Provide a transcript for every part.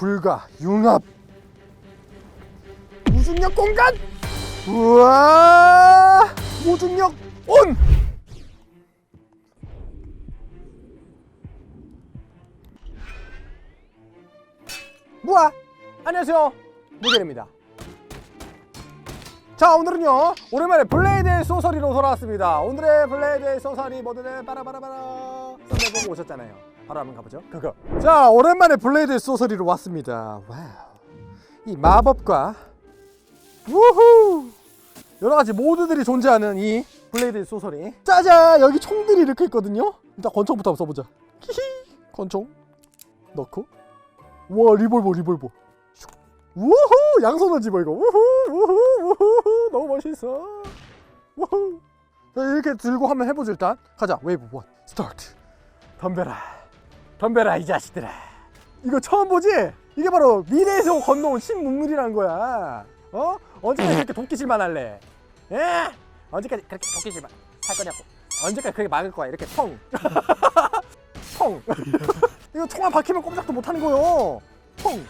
불가 융합. 무중력 공간! 우와! 무중력 온! 무아! 안녕하세요. 무게입니다. 자 오늘은요 오랜만에 블레이드 소설이로 돌아왔습니다. 오늘의 블레이드 소설이 뭐든 빠라바라바라. 썸네 보고 오셨잖아요 바로 한번 가보죠. 그거 자 오랜만에 블레이드 소설이로 왔습니다. 와우. 이 마법과 우후! 여러가지 모드들이 존재하는 이 블레이드 소설이. 짜잔 여기 총들이 이렇게 있거든요? 일단 권총부터 한번 써보자. 히히! 권총. 넣고. 와 리볼버 리볼버. 슉. 우후! 양손을 집어 이거. 우후! 우후! 우후! 너무 멋있어. 우후! 자, 이렇게 들고 한번 해보죠 일단. 가자. 웨이브 원 스타트 덤벼라 덤벼라 이 자식들아 이거 처음 보지? 이게 바로 미래에서 건너온 신문물이라는 거야 어? 언제까지 그렇게 도끼질만 할래? 에? 언제까지 그렇게 도끼질만 할 거냐고 언제까지 그렇게 막을 거야 이렇게 펑 펑. 이거 총알 박히면 꼼짝도 못 하는 거요. 펑.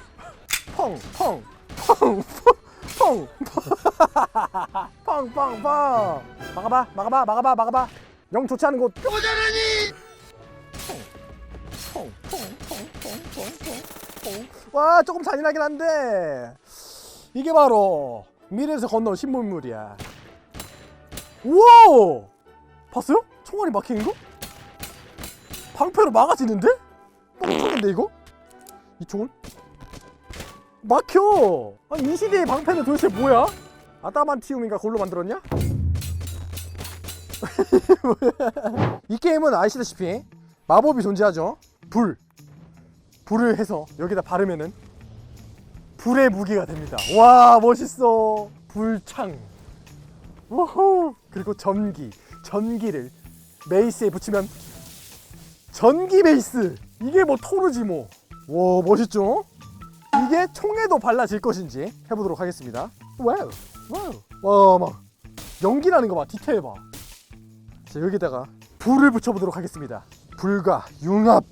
펑. 펑. 펑. 펑. 펑. 펑. 펑. 막아봐. 막아봐. 막아봐. 막아봐. 영 좋지 않은 곳. 모자라니. 와, 조금 잔인하긴 한데 이게 바로 미래에서 건너온 신문물이야. 우와! 봤어요? 총알이 막히는 거? 방패로 막아지는데? 뻥쳤는데 이거? 이 총은? 막혀! 아니 이 시대의 방패는 도대체 뭐야? 아다만티움인가 그걸로 만들었냐? 이 게임은 아시다시피 마법이 존재하죠 불 불을 해서 여기다 바르면은 불의 무기가 됩니다. 와 멋있어. 불창. 우후. 그리고 전기. 전기를 메이스에 붙이면 전기 베이스. 이게 뭐 토르지 뭐와 멋있죠? 이게 총에도 발라질 것인지 해보도록 하겠습니다. 와우 와우. 와막 연기 나는 거봐. 디테일 봐. 자, 여기다가 불을 붙여보도록 하겠습니다. 불과 융합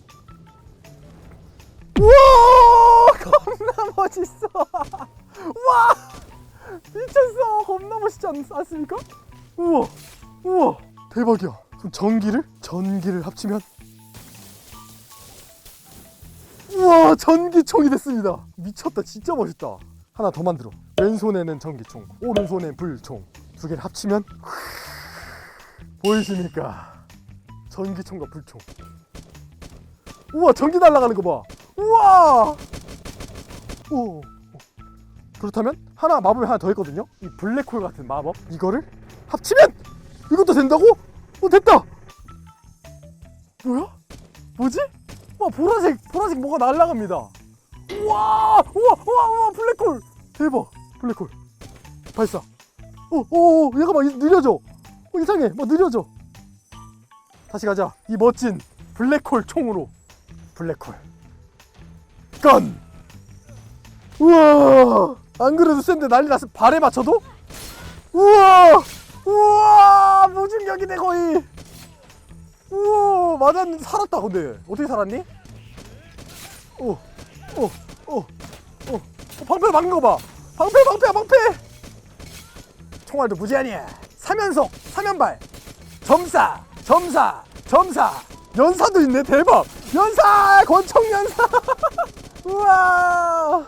우와 겁나 멋있어. 와 미쳤어. 겁나 멋있지 않, 않습니까? 우와 우와. 대박이야. 그럼 전기를? 전기를 합치면? 우와 전기총이 됐습니다. 미쳤다. 진짜 멋있다. 하나 더 만들어. 왼손에는 전기총 오른손엔 불총. 두 개를 합치면? 보이십니까? 전기총과 불총. 우와 전기 날아가는 거봐 우와 오 그렇다면 하나 마법이 하나 더 있거든요 이 블랙홀 같은 마법 이거를 합치면 이것도 된다고? 어 됐다 뭐야? 뭐지? 와 보라색 보라색 뭐가 날아갑니다. 우와 우와 우와 우와 블랙홀 대박 블랙홀 발사. 어어 잠깐만 이- 느려져. 어, 이상해 뭐 느려져. 다시 가자 이 멋진 블랙홀 총으로 블랙홀 건. 우와! 안 그래도 센데 난리 났어. 발에 맞춰도? 우와! 우와! 무중력이네 거의. 우와! 맞았는데 살았다 근데. 어떻게 살았니? 오 오 오오. 어, 방패 막는 거 봐. 방패 방패 방패! 총알도 무제한이야. 사면속 사면발. 점사 점사 점사. 연사도 있네 대박. 연사! 권총 연사 우와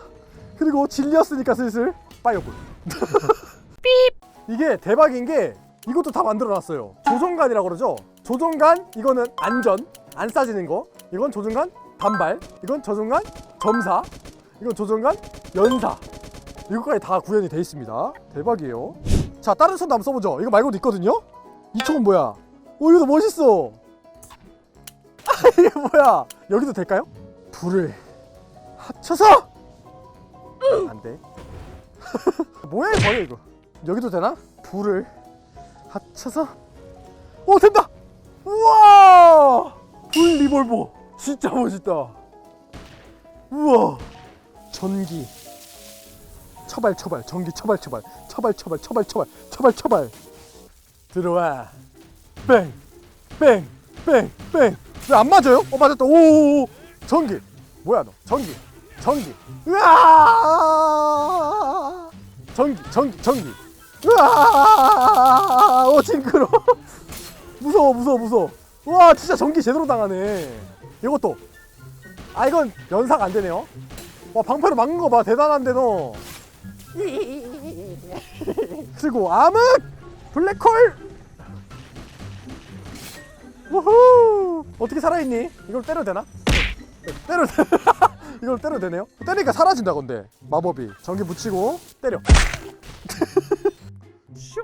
그리고 질렸으니까 슬슬 파이어볼 이게 대박인 게 이것도 다 만들어 놨어요. 조종간이라고 그러죠. 조종간 이거는 안전 안 싸지는 거. 이건 조종간 단발. 이건 조종간 점사. 이건 조종간 연사. 이거까지 다 구현이 돼 있습니다. 대박이에요. 자 다른 손도 한번 써보죠. 이거 말고도 있거든요. 이 총은 뭐야? 오 이거 멋있어. 아, 이게 뭐야? 여기도 될까요? 불을 합쳐서! 안 돼. 뭐야 이거 이거? 여기도 되나? 불을 합쳐서? 오 된다! 우와! 불 리볼버! 진짜 멋있다! 우와! 전기. 처발 처발 전기 처발 처발. 처발 처발 처발 처발. 처발 처발. 들어와. 뺑뺑뺑뺑. 왜안 맞아요? 어 맞았다. 오오오. 전기. 뭐야 너? 전기 전기. 으아! 전기 전기 전기. 으아! 오 징그러. 무서워 무서워 무서워. 와 진짜 전기 제대로 당하네. 이것도. 아 이건 연사가 안 되네요. 와 방패로 막는 거 봐. 대단한데 너. 그리고 암흑! 블랙홀! 우후! 어떻게 살아있니? 이걸 때려도 되나? 때려 이걸 때려도 되네요? 때리니까 사라진다 건데. 마법이. 전기 붙이고 때려. 슝.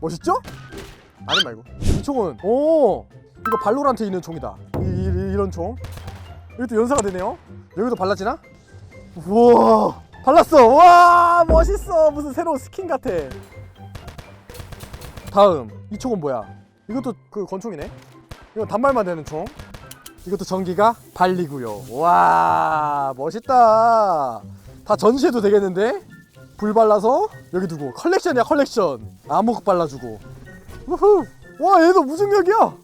멋있죠? 아니 말고. 이 총은 오! 이거 발로란트 있는 총이다. 이, 이, 이 런 총. 이것도 연사가 되네요? 여기도 발라지나? 우와! 발랐어! 와! 멋있어! 무슨 새로운 스킨 같아. 다음. 이 총은 뭐야? 이것도 그 권총이네? 이건 단발만 되는 총 이것도 전기가 발리고요. 와 멋있다. 다 전시해도 되겠는데? 불 발라서 여기 두고 컬렉션이야 컬렉션. 암흑 발라주고. 우후. 와 얘도 무중력이야?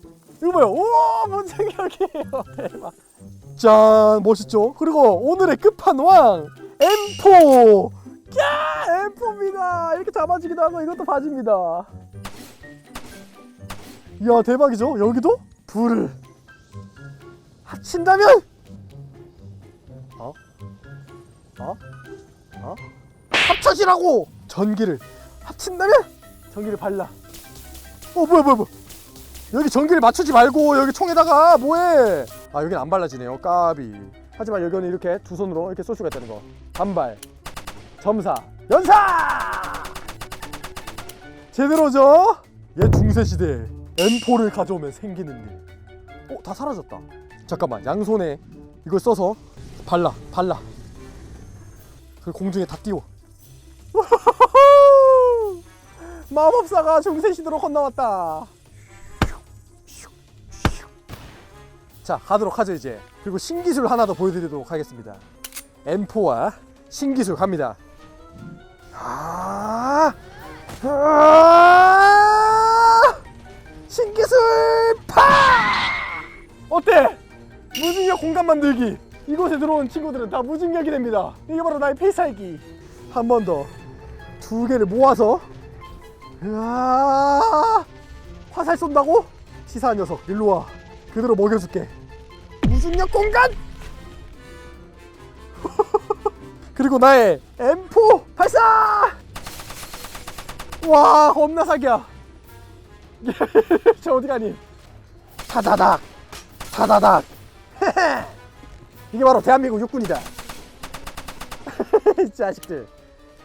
이거 봐요. 우와 무중력이에요. 대박. 짠 멋있죠? 그리고 오늘의 끝판왕 M4. 야 M4입니다. 이렇게 잡아주기도 하고 이것도 바지입니다. 이야 대박이죠? 여기도 불을 합친다면? 어? 어? 어? 합쳐지라고! 전기를 합친다면? 전기를 발라. 어 뭐야 뭐야 뭐야. 여기 전기를 맞추지 말고 여기 총에다가 뭐해? 아 여긴 안 발라지네요. 까비. 하지만 여기는 이렇게 두 손으로 이렇게 쏠 수가 있다는 거. 반발. 점사. 연사! 제대로죠? 옛 중세시대에 M4를 가져오면 생기는 일. 어? 다 사라졌다 잠깐만 양손에 이걸 써서 발라 발라. 그 공중에 다 띄워. 마법사가 중세시대로 건너왔다. 자 가도록 하죠 이제. 그리고 신기술 하나 더 보여드리도록 하겠습니다. M4와 신기술 갑니다. 아, 아 신기술 파! 어때 무중력 공간 만들기. 이곳에 들어온 친구들은 다 무중력이 됩니다. 이게 바로 나의 필살기. 한 번 더. 두 개를 모아서. 으아. 화살 쏜다고? 치사한 녀석 일로 와. 그대로 먹여줄게. 무중력 공간! 그리고 나의 M4 발사! 와 겁나 사기야. 저 어디 가니? 타다닥. 타다닥 이게 바로 대한민국 육군이다. 이 자식들.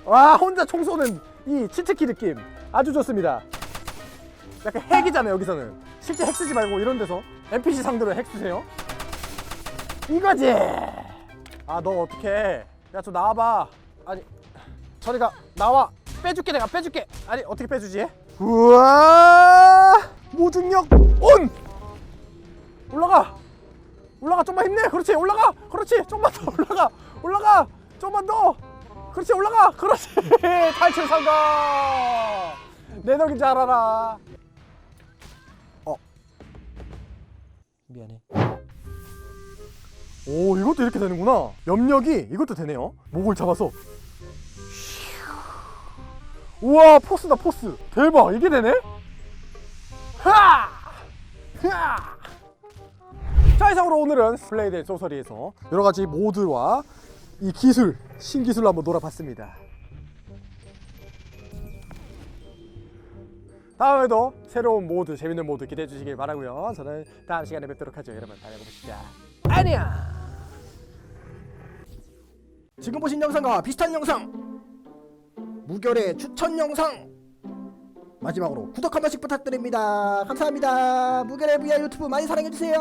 와 혼자 총 쏘는 이 치트키 느낌. 아주 좋습니다. 약간 핵이잖아요 여기서는. 실제 핵 쓰지 말고 이런 데서 NPC 상대로 핵 쓰세요. 이거지! 아 너 어떡해. 야저 나와봐. 아니 저리가 나와. 빼줄게 내가. 빼줄게. 아니 어떻게 빼주지? 우와! 무중력 온! 올라가 올라가 좀만 힘내. 그렇지 올라가. 그렇지 좀만 더 올라가. 올라가 좀만 더. 그렇지 올라가. 그렇지. 탈출 성공. 내 덕인 줄 알아라. 어. 미안해. 오 이것도 이렇게 되는구나. 염력이 이것도 되네요. 목을 잡아서. 우와 포스다 포스. 대박 이게 되네? 하! 하! 자 이상으로 오늘은 블레이드 소설이에서 여러 가지 모드와 이 기술 신기술로 한번 놀아봤습니다. 다음에도 새로운 모드 재밌는 모드 기대해 주시길 바라고요. 저는 다음 시간에 뵙도록 하죠. 여러분 다음에 봅시다. 안녕! 지금 보신 영상과 비슷한 영상 무결의 추천 영상 마지막으로 구독 한 번씩 부탁드립니다. 감사합니다. VR 유튜브 많이 사랑해주세요